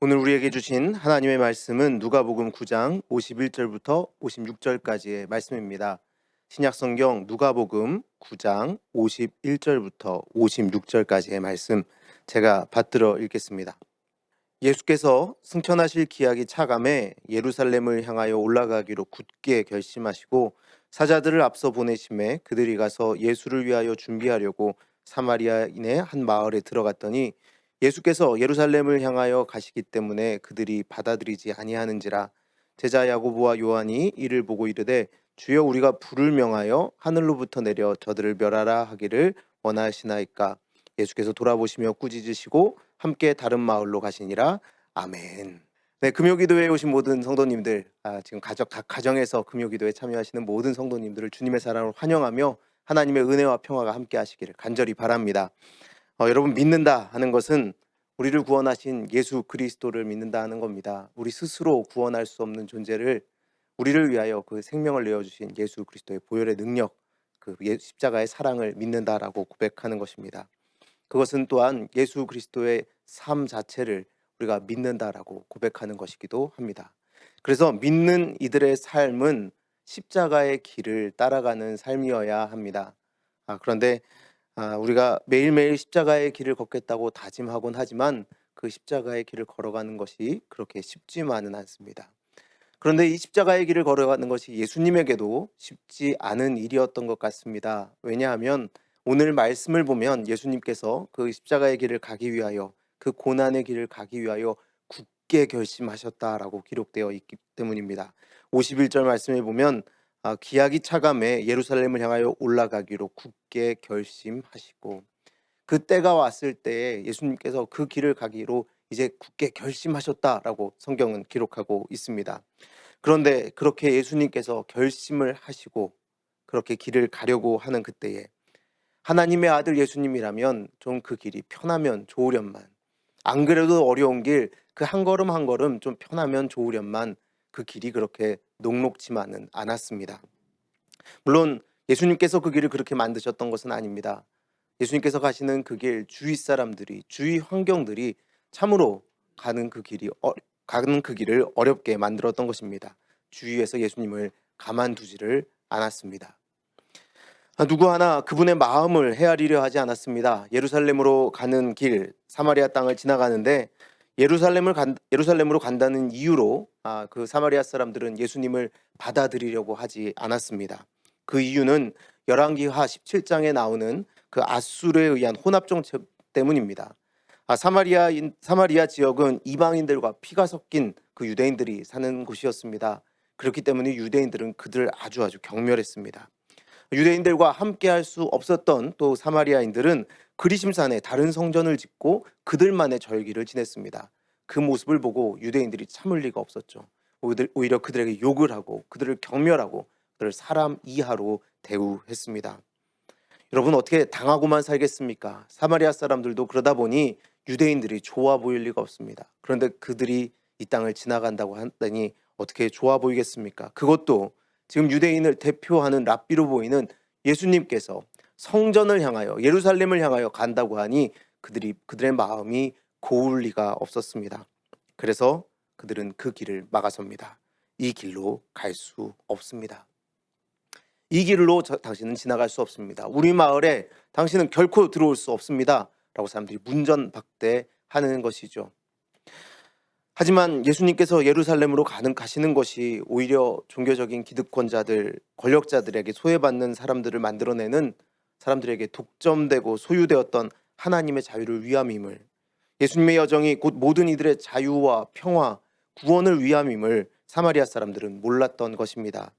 오늘 우리에게 주신 하나님의 말씀은 누가복음 9장 51절부터 56절까지의 말씀입니다. 신약 성경 누가복음 9장 51절부터 56절까지의 말씀 제가 받들어 읽겠습니다. 예수께서 승천하실 기약이 차감해 예루살렘을 향하여 올라가기로 굳게 결심하시고 사자들을 앞서 보내심에 그들이 가서 예수를 위하여 준비하려고 사마리아인의 한 마을에 들어갔더니 예수께서 예루살렘을 향하여 가시기 때문에 그들이 받아들이지 아니하는지라 제자 야고보와 요한이 이를 보고 이르되 주여 우리가 불을 명하여 하늘로부터 내려 저들을 멸하라 하기를 원하시나이까 예수께서 돌아보시며 꾸짖으시고 함께 다른 마을로 가시니라 아멘. 네, 금요기도에 오신 모든 성도님들, 아, 지금 가족 각 가정에서 금요기도에 참여하시는 모든 성도님들을 주님의 사랑을 환영하며 하나님의 은혜와 평화가 함께하시기를 간절히 바랍니다. 어, 여러분 믿는다 하는 것은 우리를 구원하신 예수 그리스도를 믿는다 하는 겁니다. 우리 스스로 구원할 수 없는 존재를 우리를 위하여 그 생명을 내어 주신 예수 그리스도의 보혈의 능력, 그 예- 십자가의 사랑을 믿는다라고 고백하는 것입니다. 그것은 또한 예수 그리스도의 삶 자체를 우리가 믿는다라고 고백하는 것이기도 합니다. 그래서 믿는 이들의 삶은 십자가의 길을 따라가는 삶이어야 합니다. 아, 그런데 아, 우리가 매일매일 십자가의 길을 걷겠다고 다짐하곤 하지만 그 십자가의 길을 걸어가는 것이 그렇게 쉽지만은 않습니다. 그런데 이 십자가의 길을 걸어가는 것이 예수님에게도 쉽지 않은 일이었던 것 같습니다. 왜냐하면 오늘 말씀을 보면 예수님께서 그 십자가의 길을 가기 위하여 그 고난의 길을 가기 위하여 굳게 결심하셨다라고 기록되어 있기 때문입니다. 51절 말씀에 보면 아, 기약이 차감해 예루살렘을 향하여 올라가기로 굳게 결심하시고 그 때가 왔을 때 예수님께서 그 길을 가기로 이제 굳게 결심하셨다라고 성경은 기록하고 있습니다. 그런데 그렇게 예수님께서 결심을 하시고 그렇게 길을 가려고 하는 그때에 하나님의 아들 예수님이라면 좀 그 길이 편하면 좋으련만 안 그래도 어려운 길 그 한 걸음 한 걸음 좀 편하면 좋으련만 그 길이 그렇게 녹록지만은 않았습니다. 물론 예수님께서 그 길을 그렇게 만드셨던 것은 아닙니다. 예수님께서 가시는 그 길 주위 사람들이 주위 환경들이 참으로 가는 그 길이 어, 가는 그 길을 어렵게 만들었던 것입니다. 주위에서 예수님을 가만두지를 않았습니다. 아, 누구 하나 그분의 마음을 헤아리려 하지 않았습니다. 예루살렘으로 가는 길 사마리아 땅을 지나가는데 예루살렘을 간, 예루살렘으로 간다는 이유로 아, 그 사마리아 사람들은 예수님을 받아들이려고 하지 않았습니다. 그 이유는 열왕기하 17장에 나오는 그 아수르에 의한 혼합 정책 때문입니다. 아, 사마리아 사마리아 지역은 이방인들과 피가 섞인 그 유대인들이 사는 곳이었습니다. 그렇기 때문에 유대인들은 그들을 아주 아주 경멸했습니다. 유대인들과 함께 할 수 없었던 또 사마리아인들은 그리심산에 다른 성전을 짓고 그들만의 절기를 지냈습니다. 그 모습을 보고 유대인들이 참을 리가 없었죠. 오히려- 그들에게 욕을 하고 그들을 경멸하고 그들을 사람 이하로 대우했습니다. 여러분 어떻게 당하고만 살겠습니까? 사마리아 사람들도 그러다 보니 유대인들이 좋아 보일 리가 없습니다. 그런데 그들이 이 땅을 지나간다고 하더니 어떻게 좋아 보이겠습니까? 그것도 지금 유대인을 대표하는 랍비로 보이는 예수님께서 성전을 향하여 예루살렘을 향하여 간다고 하니 그들이 그들의 마음이 고울 리가 없었습니다. 그래서 그들은 그 길을 막아섭니다. 이 길로 갈 수 없습니다. 이 길로 저- 당신은 지나갈 수 없습니다. 우리 마을에 당신은 결코 들어올 수 없습니다. 라고 사람들이 문전박대하는 것이죠. 하지만 예수님께서 예루살렘으로 가는 가시는 것이 오히려 종교적인 기득권자들, 권력자들에게 소외받는 사람들을 만들어내는 사람들에게 독점되고 소유되었던 하나님의 자유를 위함임을 예수님의 여정이 곧 모든 이들의 자유와 평화, 구원을 위함임을 사마리아 사람들은 몰랐던 것입니다.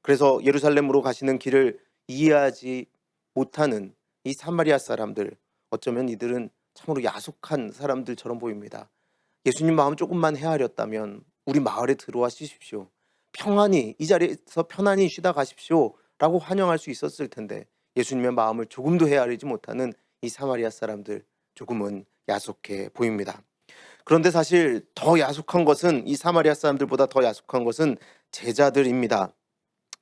그래서 예루살렘으로 가시는 길을 이해하지 못하는 이 사마리아 사람들, 어쩌면 이들은 참으로 야속한 사람들처럼 보입니다. 예수님 마음 조금만 헤아렸다면 우리 마을에 들어와 쉬십시오. 평안히 이 자리에서 편안히 쉬다 가십시오 라고 환영할 수 있었을 텐데 예수님의 마음을 조금도 헤아리지 못하는 이 사마리아 사람들 조금은 야속해 보입니다. 그런데 사실 더 야속한 것은 이 사마리아 사람들보다 더 야속한 것은 제자들입니다.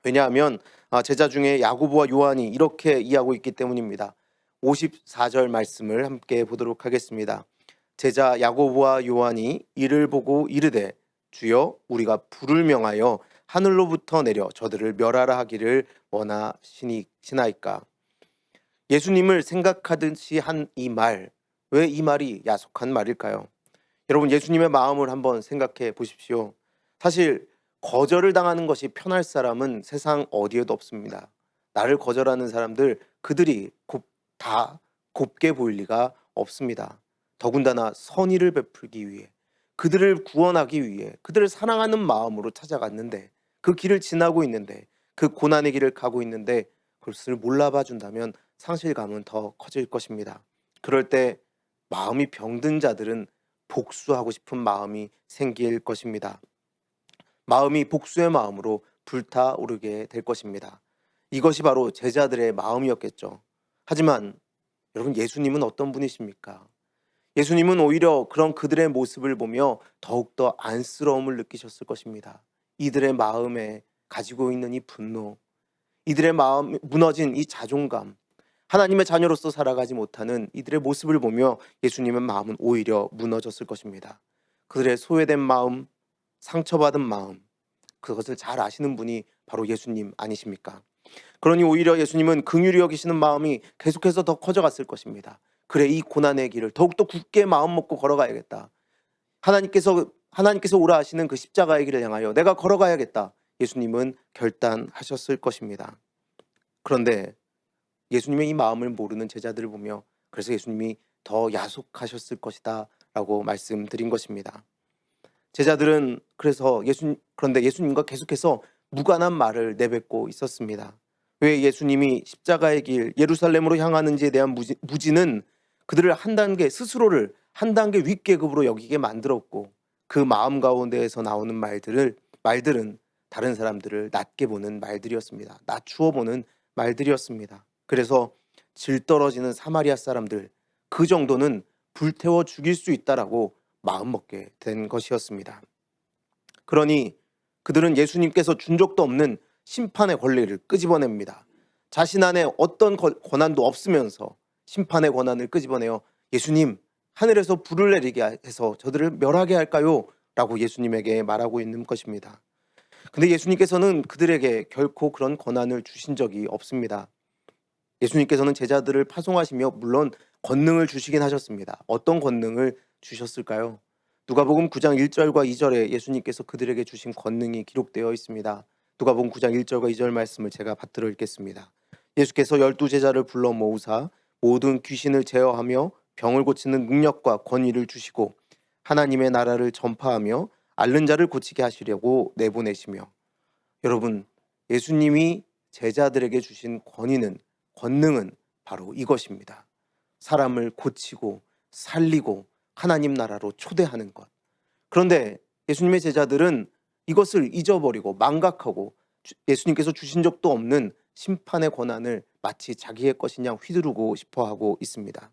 왜냐하면 아, 제자 중에 야고보와 요한이 이렇게 이해하고 있기 때문입니다. 54절 말씀을 함께 보도록 하겠습니다. 제자 야고보와 요한이 이를 보고 이르되 주여 우리가 불을 명하여 하늘로부터 내려 저들을 멸하라 하기를 원하시나이까 예수님을 생각하듯이 한 이 말, 왜 이 말이 야속한 말일까요? 여러분 예수님의 마음을 한번 생각해 보십시오. 사실 거절을 당하는 것이 편할 사람은 세상 어디에도 없습니다. 나를 거절하는 사람들 그들이 곱, 다 곱게 보일 리가 없습니다. 더군다나 선의를 베풀기 위해 그들을 구원하기 위해 그들을 사랑하는 마음으로 찾아갔는데 그 길을 지나고 있는데 그 고난의 길을 가고 있는데 그것을 몰라봐 준다면 상실감은 더 커질 것입니다. 그럴 때 마음이 병든 자들은 복수하고 싶은 마음이 생길 것입니다. 마음이 복수의 마음으로 불타오르게 될 것입니다. 이것이 바로 제자들의 마음이었겠죠. 하지만 여러분 예수님은 어떤 분이십니까? 예수님은 오히려 그런 그들의 모습을 보며 더욱더 안쓰러움을 느끼셨을 것입니다. 이들의 마음에 가지고 있는 이 분노, 이들의 마음 무너진 이 자존감, 하나님의 자녀로서 살아가지 못하는 이들의 모습을 보며 예수님의 마음은 오히려 무너졌을 것입니다. 그들의 소외된 마음, 상처받은 마음, 그것을 잘 아시는 분이 바로 예수님 아니십니까? 그러니 오히려 예수님은 긍휼히 여기시는 마음이 계속해서 더 커져갔을 것입니다. 그래 이 고난의 길을 더욱더 굳게 마음 먹고 걸어가야겠다. 하나님께서 하나님께서 오라 하시는 그 십자가의 길을 향하여 내가 걸어가야겠다. 예수님은 결단하셨을 것입니다. 그런데 예수님의 이 마음을 모르는 제자들을 보며 그래서 예수님이 더 야속하셨을 것이다 라고 말씀드린 것입니다. 제자들은 그래서 예수 그런데 예수님과 계속해서 무관한 말을 내뱉고 있었습니다. 왜 예수님이 십자가의 길 예루살렘으로 향하는지에 대한 무지, 무지는 그들을 한 단계 스스로를 한 단계 윗계급으로 여기게 만들었고 그 마음 가운데에서 나오는 말들을 말들은 다른 사람들을 낮게 보는 말들이었습니다. 낮추어 보는 말들이었습니다. 그래서 질 떨어지는 사마리아 사람들 그 정도는 불태워 죽일 수 있다라고 마음 먹게 된 것이었습니다. 그러니 그들은 예수님께서 준 적도 없는 심판의 권리를 끄집어냅니다. 자신 안에 어떤 권한도 없으면서 심판의 권한을 끄집어내어 예수님 하늘에서 불을 내리게 해서 저들을 멸하게 할까요? 라고 예수님에게 말하고 있는 것입니다. 근데 예수님께서는 그들에게 결코 그런 권한을 주신 적이 없습니다. 예수님께서는 제자들을 파송하시며 물론 권능을 주시긴 하셨습니다. 어떤 권능을 주셨을까요? 누가복음 9장 1절과 2절에 예수님께서 그들에게 주신 권능이 기록되어 있습니다. 누가복음 9장 1절과 2절 말씀을 제가 받들어 읽겠습니다. 예수께서 열두 제자를 불러 모으사 모든 귀신을 제어하며 병을 고치는 능력과 권위를 주시고 하나님의 나라를 전파하며 앓는 자를 고치게 하시려고 내보내시며 여러분 예수님이 제자들에게 주신 권위는 권능은 바로 이것입니다. 사람을 고치고 살리고 하나님 나라로 초대하는 것. 그런데 예수님의 제자들은 이것을 잊어버리고 망각하고 예수님께서 주신 적도 없는 심판의 권한을 마치 자기의 것이냐 휘두르고 싶어 하고 있습니다.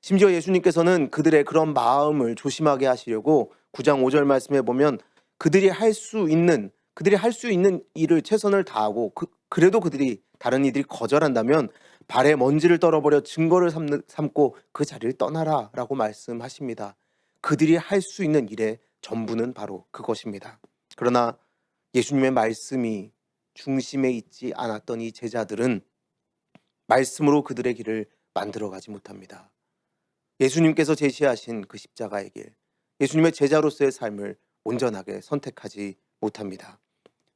심지어 예수님께서는 그들의 그런 마음을 조심하게 하시려고 9장 5절 말씀에 보면 그들이 할 수 있는 그들이 할 수 있는 일을 최선을 다하고 그, 그래도 그들이 다른 이들이 거절한다면 발에 먼지를 떨어버려 증거를 삼고 그 자리를 떠나라라고 말씀하십니다. 그들이 할 수 있는 일의 전부는 바로 그것입니다. 그러나 예수님의 말씀이 중심에 있지 않았던 이 제자들은 말씀으로 그들의 길을 만들어 가지 못합니다. 예수님께서 제시하신 그 십자가의 길, 예수님의 제자로서의 삶을 온전하게 선택하지 못합니다.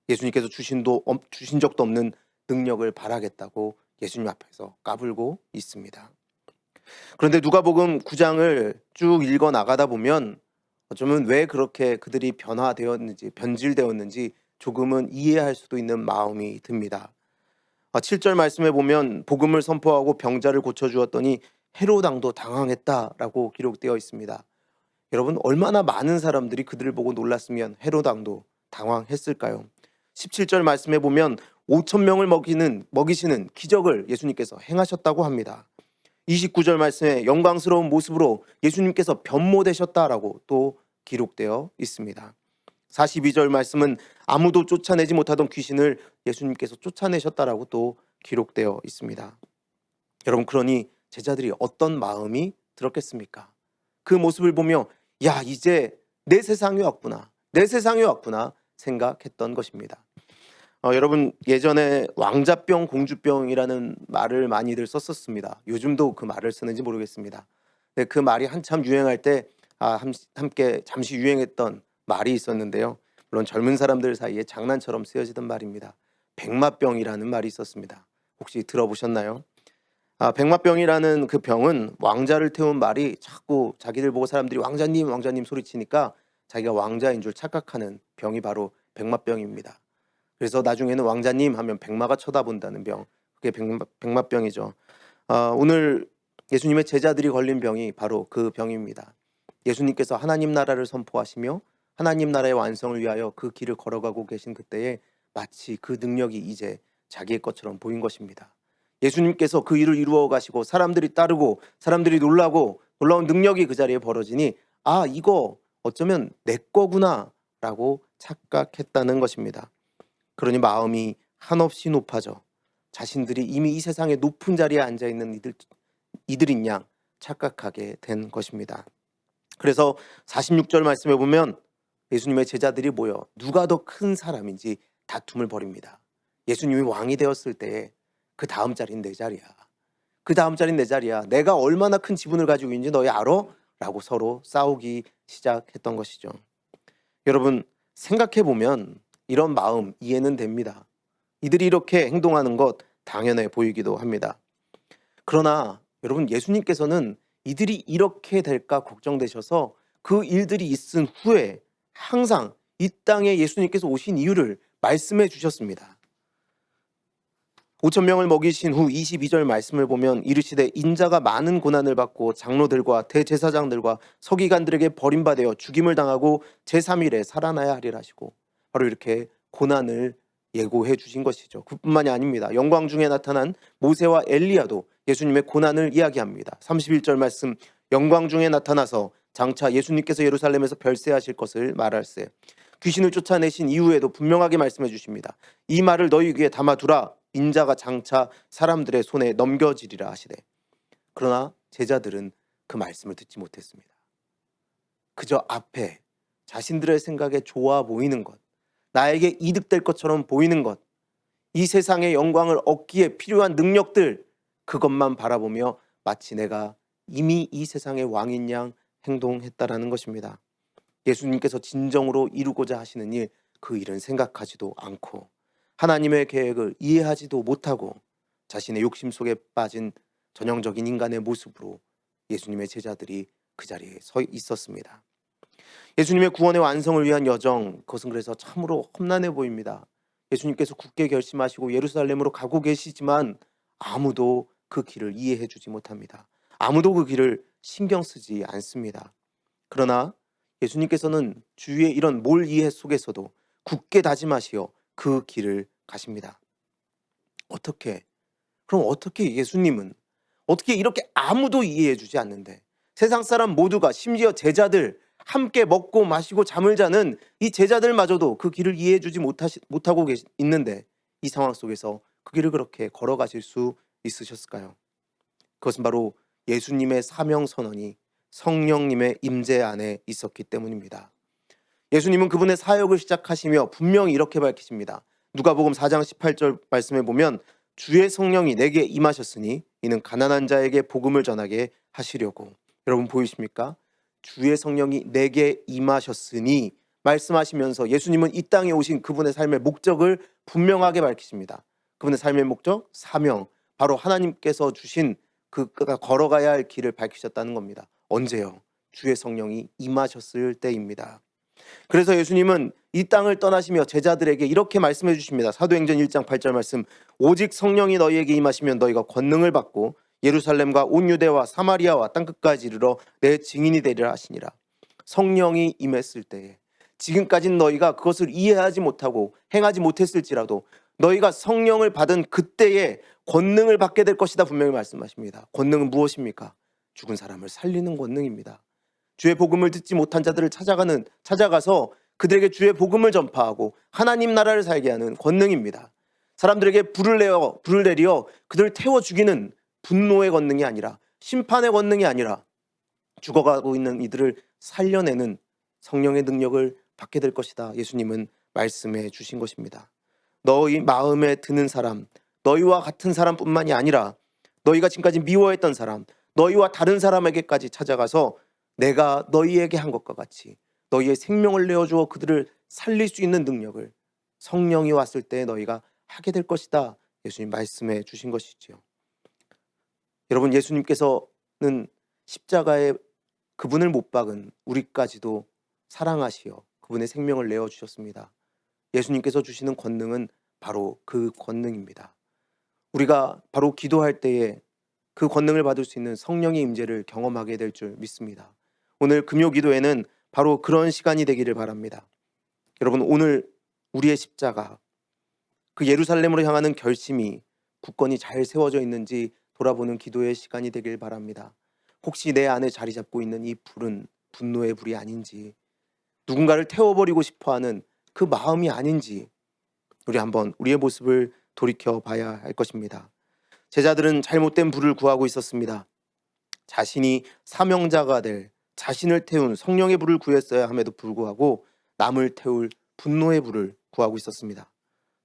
예수님께서 주신도 주신 적도 없는 능력을 바라겠다고 예수님 앞에서 까불고 있습니다. 그런데 누가복음 9장을 쭉 읽어 나가다 보면 어쩌면 왜 그렇게 그들이 변화되었는지 변질되었는지 조금은 이해할 수도 있는 마음이 듭니다. 7절 아, 말씀에 보면 복음을 선포하고 병자를 고쳐 주었더니 헤로당도 당황했다라고 기록되어 있습니다. 여러분 얼마나 많은 사람들이 그들을 보고 놀랐으면 헤로당도 당황했을까요? 17절 말씀에 보면 5천 명을 먹이는 먹이시는 기적을 예수님께서 행하셨다고 합니다. 29절 말씀에 영광스러운 모습으로 예수님께서 변모되셨다라고 또 기록되어 있습니다. 42절 말씀은 아무도 쫓아내지 못하던 귀신을 예수님께서 쫓아내셨다라고 또 기록되어 있습니다. 여러분 그러니 제자들이 어떤 마음이 들었겠습니까? 그 모습을 보며 야 이제 내 세상이 왔구나 내 세상이 왔구나 생각했던 것입니다. 어, 여러분 예전에 왕자병 공주병이라는 말을 많이들 썼었습니다. 요즘도 그 말을 쓰는지 모르겠습니다. 근데 그 말이 한참 유행할 때 아, 함- 함께 잠시 유행했던 말이 있었는데요. 물론 젊은 사람들 사이에 장난처럼 쓰여지던 말입니다. 백마병이라는 말이 있었습니다. 혹시 들어보셨나요? 아, 백마병이라는 그 병은 왕자를 태운 말이 자꾸 자기들 보고 사람들이 왕자님 왕자님 소리치니까 자기가 왕자인 줄 착각하는 병이 바로 백마병입니다. 그래서 나중에는 왕자님 하면 백마가 쳐다본다는 병. 그게 백마, 백마병이죠. 아, 오늘 예수님의 제자들이 걸린 병이 바로 그 병입니다. 예수님께서 하나님 나라를 선포하시며 하나님 나라의 완성을 위하여 그 길을 걸어가고 계신 그때에 마치 그 능력이 이제 자기의 것처럼 보인 것입니다. 예수님께서 그 일을 이루어 가시고 사람들이 따르고 사람들이 놀라고 놀라운 능력이 그 자리에 벌어지니 아 이거 어쩌면 내 거구나라고 착각했다는 것입니다. 그러니 마음이 한없이 높아져 자신들이 이미 이 세상의 높은 자리에 앉아 있는 이들 이들인 양 착각하게 된 것입니다. 그래서 46절 말씀에 보면 예수님의 제자들이 모여 누가 더 큰 사람인지 다툼을 벌입니다. 예수님이 왕이 되었을 때에 그 다음 자리는 내 자리야. 그 다음 자리는 내 자리야. 내가 얼마나 큰 지분을 가지고 있는지 너희 알아? 라고 서로 싸우기 시작했던 것이죠. 여러분 생각해 보면 이런 마음 이해는 됩니다. 이들이 이렇게 행동하는 것 당연해 보이기도 합니다. 그러나 여러분 예수님께서는 이들이 이렇게 될까 걱정되셔서 그 일들이 있은 후에 항상 이 땅에 예수님께서 오신 이유를 말씀해 주셨습니다. 5천 명을 먹이신 후 22절 말씀을 보면 이르시되 인자가 많은 고난을 받고 장로들과 대제사장들과 서기관들에게 버림받아 죽임을 당하고 제3일에 살아나야 하리라 하시고 바로 이렇게 고난을 예고해 주신 것이죠. 그뿐만이 아닙니다. 영광 중에 나타난 모세와 엘리야도 예수님의 고난을 이야기합니다. 31절 말씀 영광 중에 나타나서 장차 예수님께서 예루살렘에서 별세하실 것을 말할세. 귀신을 쫓아내신 이후에도 분명하게 말씀해 주십니다. 이 말을 너희 귀에 담아두라. 인자가 장차 사람들의 손에 넘겨지리라 하시되. 그러나 제자들은 그 말씀을 듣지 못했습니다. 그저 앞에 자신들의 생각에 좋아 보이는 것, 나에게 이득될 것처럼 보이는 것, 이 세상의 영광을 얻기에 필요한 능력들, 그것만 바라보며 마치 내가 이미 이 세상의 왕인 양 행동했다라는 것입니다. 예수님께서 진정으로 이루고자 하시는 일, 그 일은 생각하지도 않고 하나님의 계획을 이해하지도 못하고 자신의 욕심 속에 빠진 전형적인 인간의 모습으로 예수님의 제자들이 그 자리에 서 있었습니다. 예수님의 구원의 완성을 위한 여정, 그것은 그래서 참으로 험난해 보입니다. 예수님께서 굳게 결심하시고 예루살렘으로 가고 계시지만 아무도 그 길을 이해해 주지 못합니다. 아무도 그 길을 신경 쓰지 않습니다. 그러나 예수님께서는 주위의 이런 몰 이해 속에서도 굳게 다짐하시어 그 길을 가십니다. 어떻게? 그럼 어떻게 예수님은 어떻게 이렇게 아무도 이해해 주지 않는데 세상 사람 모두가 심지어 제자들 함께 먹고 마시고 잠을 자는 이 제자들마저도 그 길을 이해해 주지 못하시, 못하고 계시, 있는데 이 상황 속에서 그 길을 그렇게 걸어가실 수 있으셨을까요? 그것은 바로 예수님의 사명 선언이 성령님의 임재 안에 있었기 때문입니다. 예수님은 그분의 사역을 시작하시며 분명히 이렇게 밝히십니다. 누가복음 4장 18절 말씀에 보면 주의 성령이 내게 임하셨으니 이는 가난한 자에게 복음을 전하게 하시려고. 여러분 보이십니까? 주의 성령이 내게 임하셨으니 말씀하시면서 예수님은 이 땅에 오신 그분의 삶의 목적을 분명하게 밝히십니다. 그분의 삶의 목적, 사명, 바로 하나님께서 주신 그 그가 걸어가야 할 길을 밝히셨다는 겁니다. 언제요? 주의 성령이 임하셨을 때입니다. 그래서 예수님은 이 땅을 떠나시며 제자들에게 이렇게 말씀해 주십니다. 사도행전 1장 8절 말씀. 오직 성령이 너희에게 임하시면 너희가 권능을 받고 예루살렘과 온 유대와 사마리아와 땅 끝까지 이르러 내 증인이 되리라 하시니라. 성령이 임했을 때에 지금까지는 너희가 그것을 이해하지 못하고 행하지 못했을지라도 너희가 성령을 받은 그때에 권능을 받게 될 것이다 분명히 말씀하십니다. 권능은 무엇입니까? 죽은 사람을 살리는 권능입니다. 주의 복음을 듣지 못한 자들을 찾아가는 찾아가서 그들에게 주의 복음을 전파하고 하나님 나라를 살게 하는 권능입니다. 사람들에게 불을 내어 불을 내리어 그들을 태워 죽이는 분노의 권능이 아니라 심판의 권능이 아니라 죽어가고 있는 이들을 살려내는 성령의 능력을 받게 될 것이다. 예수님은 말씀해 주신 것입니다. 너희 마음에 드는 사람, 너희와 같은 사람뿐만이 아니라 너희가 지금까지 미워했던 사람, 너희와 다른 사람에게까지 찾아가서 내가 너희에게 한 것과 같이 너희의 생명을 내어주어 그들을 살릴 수 있는 능력을 성령이 왔을 때 너희가 하게 될 것이다. 예수님 말씀해 주신 것이지요. 여러분 예수님께서는 십자가에 그분을 못 박은 우리까지도 사랑하시어 그분의 생명을 내어 주셨습니다. 예수님께서 주시는 권능은 바로 그 권능입니다. 우리가 바로 기도할 때에 그 권능을 받을 수 있는 성령의 임재를 경험하게 될 줄 믿습니다. 오늘 금요 기도에는 바로 그런 시간이 되기를 바랍니다. 여러분 오늘 우리의 십자가 그 예루살렘으로 향하는 결심이 굳건히 잘 세워져 있는지 돌아보는 기도의 시간이 되길 바랍니다. 혹시 내 안에 자리 잡고 있는 이 불은 분노의 불이 아닌지 누군가를 태워버리고 싶어하는 그 마음이 아닌지 우리 한번 우리의 모습을 돌이켜 봐야 할 것입니다. 제자들은 잘못된 불을 구하고 있었습니다. 자신이 사명자가 될 자신을 태운 성령의 불을 구했어야 함에도 불구하고 남을 태울 분노의 불을 구하고 있었습니다.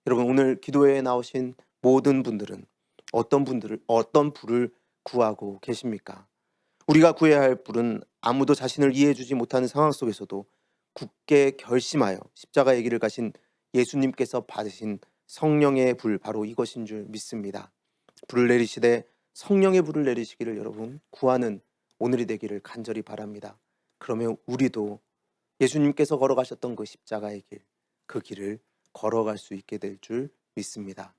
여러분 오늘 기도회에 나오신 모든 분들은 어떤 분들을 어떤 불을 구하고 계십니까? 우리가 구해야 할 불은 아무도 자신을 이해해 주지 못하는 상황 속에서도 굳게 결심하여 십자가의 길을 가신 예수님께서 받으신 성령의 불 바로 이것인 줄 믿습니다. 불을 내리시되 성령의 불을 내리시기를 여러분 구하는 오늘이 되기를 간절히 바랍니다. 그러면 우리도 예수님께서 걸어가셨던 그 십자가의 길, 그 길을 걸어갈 수 있게 될 줄 믿습니다.